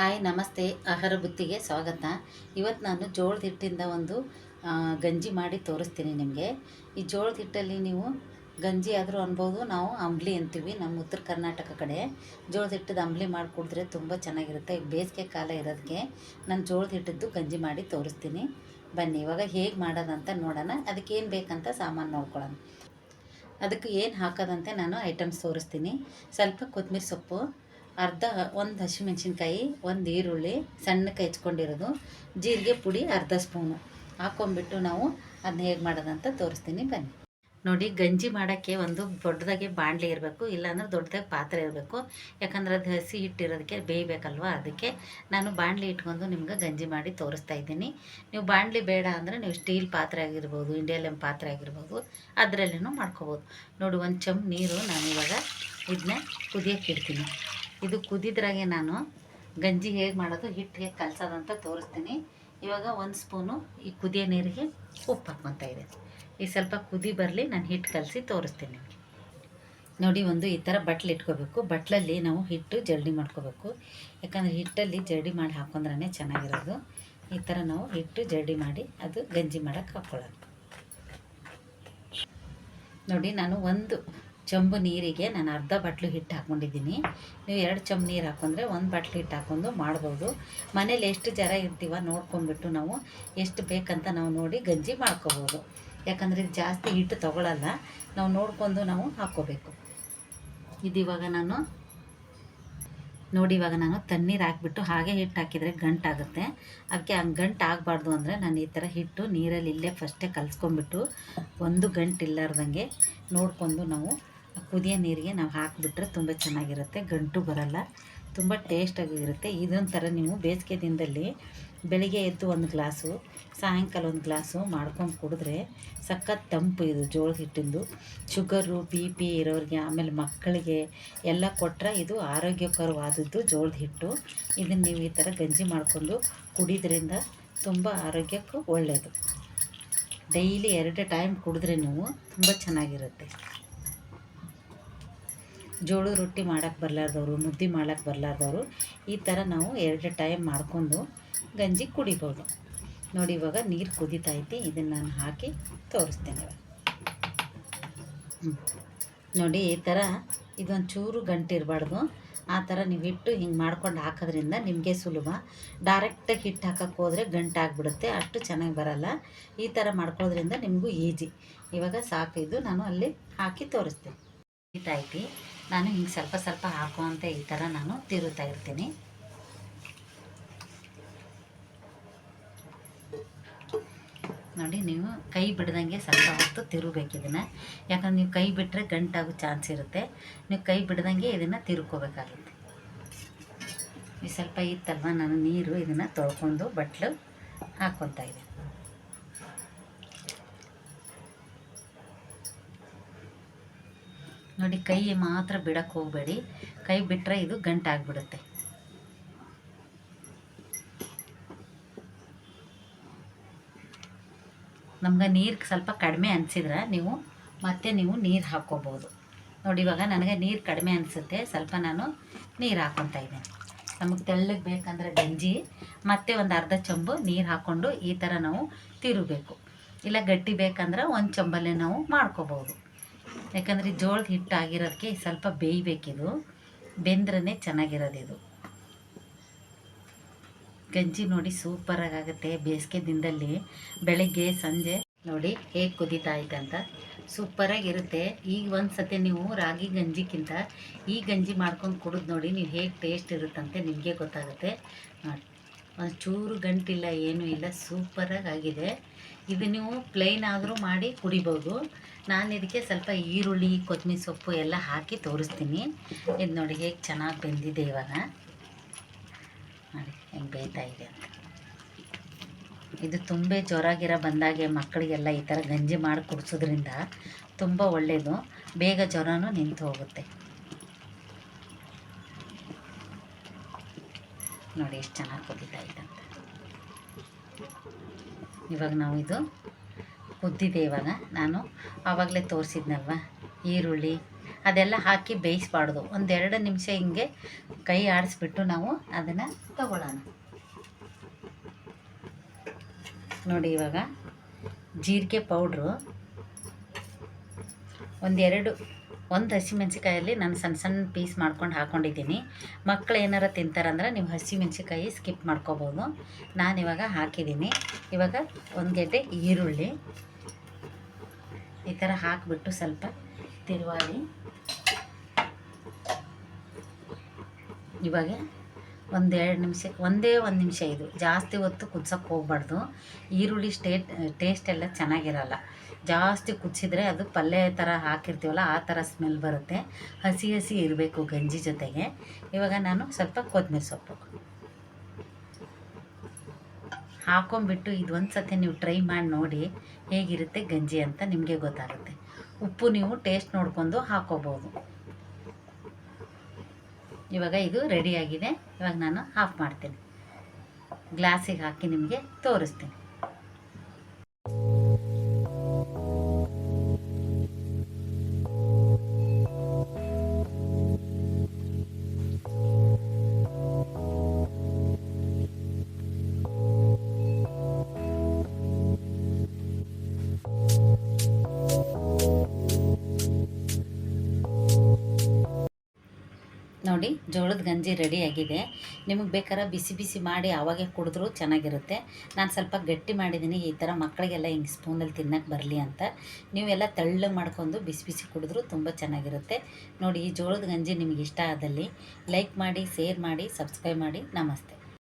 Hi, ನಮಸ್ತೆ. ಆಹಾರ ಬುತ್ತಿಗೆ ಸ್ವಾಗತ. ಇವತ್ತು ನಾನು ಜೋಳದ ಹಿಟ್ಟಿಂದ ಒಂದು ಗಂಜಿ ಮಾಡಿ ತೋರಿಸ್ತೀನಿ ನಿಮಗೆ. ಈ ಜೋಳದ ಹಿಟ್ಟಲ್ಲಿ ನೀವು ಗಂಜಿ ಆದರೂ ಅನ್ಬೋದು, ನಾವು ಅಂಬ್ಲಿ ಅಂತೀವಿ ನಮ್ಮ ಉತ್ತರ ಕರ್ನಾಟಕ ಕಡೆ. ಜೋಳದ ಹಿಟ್ಟದ ಅಂಬ್ಲಿ ಮಾಡಿ ಕುಡಿದ್ರೆ ತುಂಬ ಚೆನ್ನಾಗಿರುತ್ತೆ. ಬೇಸಿಗೆ ಕಾಲ ಇರೋದಕ್ಕೆ ನಾನು ಜೋಳದ ಹಿಟ್ಟದ್ದು ಗಂಜಿ ಮಾಡಿ ತೋರಿಸ್ತೀನಿ. ಬನ್ನಿ, ಇವಾಗ ಹೇಗೆ ಮಾಡೋದಂತ ನೋಡೋಣ. ಅದಕ್ಕೆ ಏನು ಬೇಕಂತ ಸಾಮಾನು ನೋಡ್ಕೊಳ್ಳೋಣ. ಅದಕ್ಕೆ ಏನು ಹಾಕೋದಂತೆ ನಾನು ಐಟಮ್ಸ್ ತೋರಿಸ್ತೀನಿ. ಸ್ವಲ್ಪ ಕೊತ್ತಂಬರಿ ಸೊಪ್ಪು. ಅರ್ಧ, ಒಂದು ಹಸಿಮೆಣ್ಸಿನ್ಕಾಯಿ, ಒಂದು ಈರುಳ್ಳಿ ಸಣ್ಣಕ್ಕೆ ಹೆಚ್ಕೊಂಡಿರೋದು. ಜೀರಿಗೆ ಪುಡಿ, ಅರ್ಧ ಸ್ಪೂನು. ಹಾಕೊಂಡ್ಬಿಟ್ಟು ನಾವು ಅದನ್ನ ಹೇಗೆ ಮಾಡೋದಂತ ತೋರಿಸ್ತೀನಿ. ಬನ್ನಿ. ನೋಡಿ, ಗಂಜಿ ಮಾಡೋಕ್ಕೆ ಒಂದು ದೊಡ್ಡದಾಗೆ ಬಾಣಲೆ ಇರಬೇಕು. ಇಲ್ಲಾಂದ್ರೆ ದೊಡ್ಡದಾಗಿ ಪಾತ್ರೆ ಇರಬೇಕು. ಯಾಕಂದ್ರೆ ಅದು ಹಸಿ ಹಿಟ್ಟಿರೋದಕ್ಕೆ ಬೇಯಬೇಕಲ್ವ ಅದಕ್ಕೆ ನಾನು ಬಾಣಲೆ ಇಟ್ಕೊಂಡು ನಿಮ್ಗೆ ಗಂಜಿ ಮಾಡಿ ತೋರಿಸ್ತಾ ಇದ್ದೀನಿ. ನೀವು ಬಾಣಲೆ ಬೇಡ ಅಂದರೆ ನೀವು ಸ್ಟೀಲ್ ಪಾತ್ರೆ ಆಗಿರ್ಬೋದು ಇಂಡಿಯನ್ ಪಾತ್ರೆ ಆಗಿರ್ಬೋದು ಅದರಲ್ಲೂ ಮಾಡ್ಕೋಬೋದು. ನೋಡಿ, ಒಂದು ಚಮ್ ನೀರು ನಾನು ಇವಾಗ ಇದನ್ನ ಕುದಿಯೋಕ್ಕೆ ಇಡ್ತೀನಿ. ಇದು ಕುದಿದ್ರಾಗೆ ನಾನು ಗಂಜಿ ಹೇಗೆ ಮಾಡೋದು ಹಿಟ್ಟು ಹೇಗೆ ಕಲಸೋದಂತ ತೋರಿಸ್ತೀನಿ. ಇವಾಗ ಒಂದು ಸ್ಪೂನು ಈ ಕುದಿಯ ನೀರಿಗೆ ಉಪ್ಪು ಹಾಕ್ಕೊತಾ ಇದೆ. ಈ ಸ್ವಲ್ಪ ಕುದಿ ಬರಲಿ ನಾನು ಹಿಟ್ಟು ಕಲಸಿ ತೋರಿಸ್ತೀನಿ ನೋಡಿ ಒಂದು ಈ ಥರ ಬಟ್ಲು ಇಟ್ಕೋಬೇಕು. ಬಟ್ಲಲ್ಲಿ ನಾವು ಹಿಟ್ಟು ಜರಡಿ ಮಾಡ್ಕೋಬೇಕು. ಯಾಕಂದರೆ ಹಿಟ್ಟಲ್ಲಿ ಜರಡಿ ಮಾಡಿ ಹಾಕೊಂಡ್ರೆ ಚೆನ್ನಾಗಿರೋದು. ಈ ಥರ ನಾವು ಹಿಟ್ಟು ಜರಡಿ ಮಾಡಿ ಅದು ಗಂಜಿ ಮಾಡೋಕ್ಕೆ ಹಾಕ್ಕೊಳ್ಳೋದು ನೋಡಿ ನಾನು ಒಂದು ಚಂಬು ನೀರಿಗೆ ನಾನು ಅರ್ಧ ಬಟ್ಲು ಹಿಟ್ಟು ಹಾಕ್ಕೊಂಡಿದ್ದೀನಿ. ನೀವು ಎರಡು ಚಂಬು ನೀರು ಹಾಕೊಂಡ್ರೆ ಒಂದು ಬಟ್ಲು ಹಿಟ್ಟು ಹಾಕ್ಕೊಂಡು ಮಾಡ್ಬೋದು. ಮನೇಲಿ ಎಷ್ಟು ಜರ ಇರ್ತೀವ ನೋಡ್ಕೊಂಡ್ಬಿಟ್ಟು ನಾವು ಎಷ್ಟು ಬೇಕಂತ ನಾವು ನೋಡಿ ಗಂಜಿ ಮಾಡ್ಕೋಬೋದು. ಯಾಕಂದರೆ ಇದು ಜಾಸ್ತಿ ಹಿಟ್ಟು ತೊಗೊಳಲ್ಲ. ನಾವು ನೋಡ್ಕೊಂಡು ನಾವು ಹಾಕ್ಕೋಬೇಕು. ಇವಾಗ ನಾನು ನೋಡಿ ಇವಾಗ ನಾನು ತಣ್ಣೀರು ಹಾಕ್ಬಿಟ್ಟು ಹಾಗೆ ಹಿಟ್ಟು ಹಾಕಿದರೆ ಗಂಟಾಗುತ್ತೆ ಅದಕ್ಕೆ ಹಂಗೆ ಗಂಟು ಆಗಬಾರ್ದು ಅಂದರೆ ನಾನು ಈ ಥರ ಹಿಟ್ಟು ನೀರಲ್ಲಿ ಇಲ್ಲೇ ಫಸ್ಟೇ ಕಲಿಸ್ಕೊಂಬಿಟ್ಟು ಒಂದು ಗಂಟು ಇಲ್ಲಾರ್ದಂಗೆ ನೋಡಿಕೊಂಡು ನಾವು ಕುದಿಯೋ ನೀರಿಗೆ ನಾವು ಹಾಕಿಬಿಟ್ರೆ ತುಂಬ ಚೆನ್ನಾಗಿರುತ್ತೆ, ಗಂಟು ಬರಲ್ಲ, ತುಂಬ ಟೇಸ್ಟಾಗಿ ಇರುತ್ತೆ. ಇದೊಂಥರ ನೀವು ಬೇಸಿಗೆ ದಿನದಲ್ಲಿ ಬೆಳಿಗ್ಗೆ ಎದ್ದು ಒಂದು ಗ್ಲಾಸು, ಸಾಯಂಕಾಲ ಒಂದು ಗ್ಲಾಸು ಮಾಡ್ಕೊಂಡು ಕುಡಿದ್ರೆ ಸಖತ್ ತಂಪು ಇದು ಜೋಳದ ಹಿಟ್ಟಿಂದು. ಶುಗರು ಬಿ ಪಿ ಇರೋರಿಗೆ, ಆಮೇಲೆ ಮಕ್ಕಳಿಗೆ ಎಲ್ಲ ಕೊಟ್ಟರೆ ಇದು ಆರೋಗ್ಯಕರವಾದದ್ದು ಜೋಳದ ಹಿಟ್ಟು. ಇದನ್ನು ನೀವು ಈ ಥರ ಗಂಜಿ ಮಾಡಿಕೊಂಡು ಕುಡಿದ್ರಿಂದ ತುಂಬ ಆರೋಗ್ಯಕ್ಕೂ ಒಳ್ಳೆಯದು ಡೈಲಿ ಎರಡು ಟೈಮ್ ಕುಡಿದ್ರೆ ನೀವು ತುಂಬ ಚೆನ್ನಾಗಿರುತ್ತೆ. ಜೋಳದ ರೊಟ್ಟಿ ಮಾಡೋಕ್ಕೆ ಬರಲಾರ್ದವ್ರು, ಮುದ್ದೆ ಮಾಡೋಕ್ಕೆ ಬರಲಾರ್ದವ್ರು, ಈ ಥರ ನಾವು ಎರಡು ಟೈಮ್ ಮಾಡ್ಕೊಂಡು ಗಂಜಿ ಕುಡಿಬೋದು. ನೋಡಿ ಇವಾಗ ನೀರು ಕುದೀತಾ ಐತಿ ಇದನ್ನು ನಾನು ಹಾಕಿ ತೋರಿಸ್ತೇನೆ ನೋಡಿ ಈ ಥರ ಇದೊಂದು ಚೂರು ಗಂಟು ಇರಬಾರ್ದು. ಆ ಥರ ನೀವು ಹಿಟ್ಟು ಹಿಂಗೆ ಮಾಡ್ಕೊಂಡು ಹಾಕೋದ್ರಿಂದ ನಿಮಗೆ ಸುಲಭ. ಡೈರೆಕ್ಟಾಗಿ ಹಿಟ್ಟು ಹಾಕಕ್ಕೆ ಹೋದರೆ ಗಂಟು ಆಗಿಬಿಡುತ್ತೆ, ಅಷ್ಟು ಚೆನ್ನಾಗಿ ಬರಲ್ಲ. ಈ ಥರ ಮಾಡ್ಕೋದ್ರಿಂದ ನಿಮಗೂ ಈಜಿ ಇವಾಗ ಸಾಕು, ಇದು ನಾನು ಅಲ್ಲಿ ಹಾಕಿ ತೋರಿಸ್ತೇನೆ. ಹಿಟ್ಟಾಯ್ತು ನಾನು ಹಿಂಗೆ ಸ್ವಲ್ಪ ಸ್ವಲ್ಪ ಹಾಕುವಂಥ ಈ ಥರ ನಾನು ತಿರುತ್ತಾ ಇರ್ತೀನಿ. ನೋಡಿ, ನೀವು ಕೈ ಬಿಡ್ದಂಗೆ ಸ್ವಲ್ಪ ಹೊತ್ತು ತಿರುಗಬೇಕು ಇದನ್ನು. ಯಾಕಂದ್ರೆ ನೀವು ಕೈ ಬಿಟ್ಟರೆ ಗಂಟಾಗೋ ಚಾನ್ಸ್ ಇರುತ್ತೆ. ನೀವು ಕೈ ಬಿಡ್ದಂಗೆ ಇದನ್ನು ತಿರುಕೋಬೇಕಾಗುತ್ತೆ ಈ ಸ್ವಲ್ಪ ಇತ್ತಲ್ವ ನಾನು ನೀರು ಇದನ್ನು ತೊಳ್ಕೊಂಡು ಬಟ್ಲು ಹಾಕ್ಕೊತಾ ಇದೆ ನೋಡಿ, ಕೈ ಮಾತ್ರ ಬಿಡಕ್ಕೆ ಹೋಗಬೇಡಿ. ಕೈ ಬಿಟ್ಟರೆ ಇದು ಗಂಟಾಗ್ಬಿಡುತ್ತೆ. ನಮ್ಗೆ ನೀರು ಸ್ವಲ್ಪ ಕಡಿಮೆ ಅನಿಸಿದ್ರೆ ನೀವು ಮತ್ತೆ ನೀವು ನೀರು ಹಾಕ್ಕೋಬೋದು. ನೋಡಿ, ಇವಾಗ ನನಗೆ ನೀರು ಕಡಿಮೆ ಅನಿಸುತ್ತೆ. ಸ್ವಲ್ಪ ನಾನು ನೀರು ಹಾಕ್ಕೊತಾ ಇದ್ದೇನೆ. ನಮಗೆ ತೆಳ್ಳಗೆ ಬೇಕಂದ್ರೆ ಗಂಜಿ, ಮತ್ತೆ ಒಂದು ಅರ್ಧ ಚೊಂಬು ನೀರು ಹಾಕ್ಕೊಂಡು ಈ ಥರ ನಾವು ತಿರುಬೇಕು ಇಲ್ಲ, ಗಟ್ಟಿ ಬೇಕಂದ್ರೆ ಒಂದು ಚೊಂಬಲ್ಲೇ ನಾವು ಮಾಡ್ಕೋಬೋದು. ಯಾಕಂದರೆ ಜೋಳದ ಹಿಟ್ಟು ಆಗಿರೋದಕ್ಕೆ ಸ್ವಲ್ಪ ಬೇಯಬೇಕಿದು. ಬೆಂದ್ರೇ ಚೆನ್ನಾಗಿರೋದು ಇದು ಗಂಜಿ ನೋಡಿ ಸೂಪರಾಗಿ ಆಗುತ್ತೆ ಬೇಸಿಗೆ ದಿನದಲ್ಲಿ ಬೆಳಗ್ಗೆ, ಸಂಜೆ ನೋಡಿ ಹೇಗೆ ಕುದೀತಾ ಐತಂತ ಸೂಪರಾಗಿರುತ್ತೆ. ಈಗ ಒಂದು ಸತಿ ನೀವು ರಾಗಿ ಗಂಜಿಕ್ಕಿಂತ ಈ ಗಂಜಿ ಮಾಡ್ಕೊಂಡು ಕುಡಿದು ನೋಡಿ ನೀವು ಹೇಗೆ ಟೇಸ್ಟ್ ಇರುತ್ತಂತೆ ನಿಮಗೆ ಗೊತ್ತಾಗುತ್ತೆ. ಒಂದು ಚೂರು ಗಂಟಿಲ್ಲ, ಏನೂ ಇಲ್ಲ. ಸೂಪರಾಗಿ ಆಗಿದೆ ಇದು ನೀವು ಪ್ಲೈನ್ ಆದರೂ ಮಾಡಿ ಕುಡಿಬೋದು. ನಾನು ಇದಕ್ಕೆ ಸ್ವಲ್ಪ ಈರುಳ್ಳಿ ಕೊತ್ತಂಬರಿ ಸೊಪ್ಪು ಎಲ್ಲ ಹಾಕಿ ತೋರಿಸ್ತೀನಿ. ಇದು ನೋಡಿ ಹೇಗೆ ಚೆನ್ನಾಗಿ ಬೆಂದಿದೆ ಇವಾಗ. ನೋಡಿ ಹೆಂಗೆ ಬೇಯ್ತಾ ಇದೆ ಅಂತ. ಇದು ತುಂಬ ಜ್ವರ ಬಂದಾಗೆ ಮಕ್ಕಳಿಗೆಲ್ಲ ಈ ಥರ ಗಂಜಿ ಮಾಡಿ ಕುಡಿಸೋದ್ರಿಂದ ತುಂಬ ಒಳ್ಳೆಯದು ಬೇಗ ಜ್ವರನೂ ನಿಂತು ಹೋಗುತ್ತೆ. ನೋಡಿ ಎಷ್ಟು ಚೆನ್ನಾಗಿ ಕುದೀತಾ ಇದೆ ಇವಾಗ ನಾವು ಇದು ಕುದ್ದಿದೆ ಇವಾಗ ನಾನು ಆವಾಗಲೇ ತೋರಿಸಿದ್ನಲ್ವ? ಈರುಳ್ಳಿ, ಅದೆಲ್ಲ ಹಾಕಿ ಬೇಯಿಸ್ಬಾರ್ದು. ಒಂದೆರಡು ನಿಮಿಷ ಹಿಂಗೆ ಕೈ ಆಡಿಸ್ಬಿಟ್ಟು ನಾವು ಅದನ್ನು ತಗೊಳ್ಳೋಣ. ನೋಡಿ ಇವಾಗ ಜೀರಿಗೆ ಪೌಡ್ರು. ಒಂದೆರಡು ಒಂದು ಹಸಿಮೆಣ್ಸಿಕಾಯಲ್ಲಿ ನಾನು ಸಣ್ಣ ಸಣ್ಣ ಪೀಸ್ ಮಾಡ್ಕೊಂಡು ಹಾಕ್ಕೊಂಡಿದ್ದೀನಿ ಮಕ್ಕಳು ಏನಾರ ತಿಂತಾರಂದ್ರೆ ನೀವು ಹಸಿಮೆಣ್ಸಿಕಾಯಿ ಸ್ಕಿಪ್ ಮಾಡ್ಕೋಬೋದು. ನಾನಿವಾಗ ಹಾಕಿದ್ದೀನಿ. ಇವಾಗ ಒಂದು ಗೆಡ್ಡೆ ಈರುಳ್ಳಿ. ಈ ಥರ ಹಾಕಿಬಿಟ್ಟು ಸ್ವಲ್ಪ ತಿರುವಾಡಿ. ಇವಾಗ ಒಂದೆರಡು ನಿಮಿಷ, ಒಂದೇ ಒಂದು ನಿಮಿಷ ಇದು. ಜಾಸ್ತಿ ಹೊತ್ತು ಕುದ್ಸೋಕ್ಕೆ ಹೋಗ್ಬಾರ್ದು. ಈರುಳ್ಳಿ ಸ್ಟೇಟ್ ಟೇಸ್ಟ್ ಎಲ್ಲ ಚೆನ್ನಾಗಿರಲ್ಲ. ಜಾಸ್ತಿ ಕುದಿಸಿದ್ರೆ ಅದು ಪಲ್ಯ ಥರ ಹಾಕಿರ್ತೀವಲ್ಲ, ಆ ಥರ ಸ್ಮೆಲ್ ಬರುತ್ತೆ. ಹಸಿ ಹಸಿ ಇರಬೇಕು ಗಂಜಿ ಜೊತೆಗೆ. ಇವಾಗ ನಾನು ಸ್ವಲ್ಪ ಕೊತ್ತಂಬರಿ ಸೊಪ್ಪು. ಹಾಕೊಂಬಿಟ್ಟು ಇದು ಒಂದು ಸತಿ ನೀವು ಟ್ರೈ ಮಾಡಿ ನೋಡಿ ಹೇಗಿರುತ್ತೆ ಗಂಜಿ ಅಂತ ನಿಮಗೆ ಗೊತ್ತಾಗುತ್ತೆ. ಉಪ್ಪು ನೀವು ಟೇಸ್ಟ್ ನೋಡ್ಕೊಂಡು ಹಾಕೋಬೋದು. ಇವಾಗ ಇದು ರೆಡಿಯಾಗಿದೆ ಇವಾಗ ನಾನು ಆಫ್ ಮಾಡ್ತೀನಿ. ಗ್ಲಾಸಿಗೆ ಹಾಕಿ ನಿಮಗೆ ತೋರಿಸ್ತೀನಿ. ನೋಡಿ, ಜೋಳದ ಗಂಜಿ ರೆಡಿಯಾಗಿದೆ. ನಿಮಗೆ ಬೇಕಾದ್ರೆ ಬಿಸಿ ಬಿಸಿ ಮಾಡಿ ಆವಾಗೆ ಕುಡಿದ್ರೂ ಚೆನ್ನಾಗಿರುತ್ತೆ. ನಾನು ಸ್ವಲ್ಪ ಗಟ್ಟಿ ಮಾಡಿದ್ದೀನಿ ಈ ಥರ ಮಕ್ಕಳಿಗೆಲ್ಲ ಹಿಂಗೆ ಸ್ಪೂನಲ್ಲಿ ತಿನ್ನಕ್ಕೆ ಬರಲಿ ಅಂತ. ನೀವೆಲ್ಲ ತಳ್ಳು ಮಾಡ್ಕೊಂಡು ಬಿಸಿ ಬಿಸಿ ಕುಡಿದ್ರು ತುಂಬ ಚೆನ್ನಾಗಿರುತ್ತೆ. ನೋಡಿ, ಈ ಜೋಳದ ಗಂಜಿ ನಿಮಗೆ ಇಷ್ಟ ಆದಲ್ಲಿ ಲೈಕ್ ಮಾಡಿ, ಶೇರ್ ಮಾಡಿ, ಸಬ್ಸ್ಕ್ರೈಬ್ ಮಾಡಿ. ನಮಸ್ತೆ.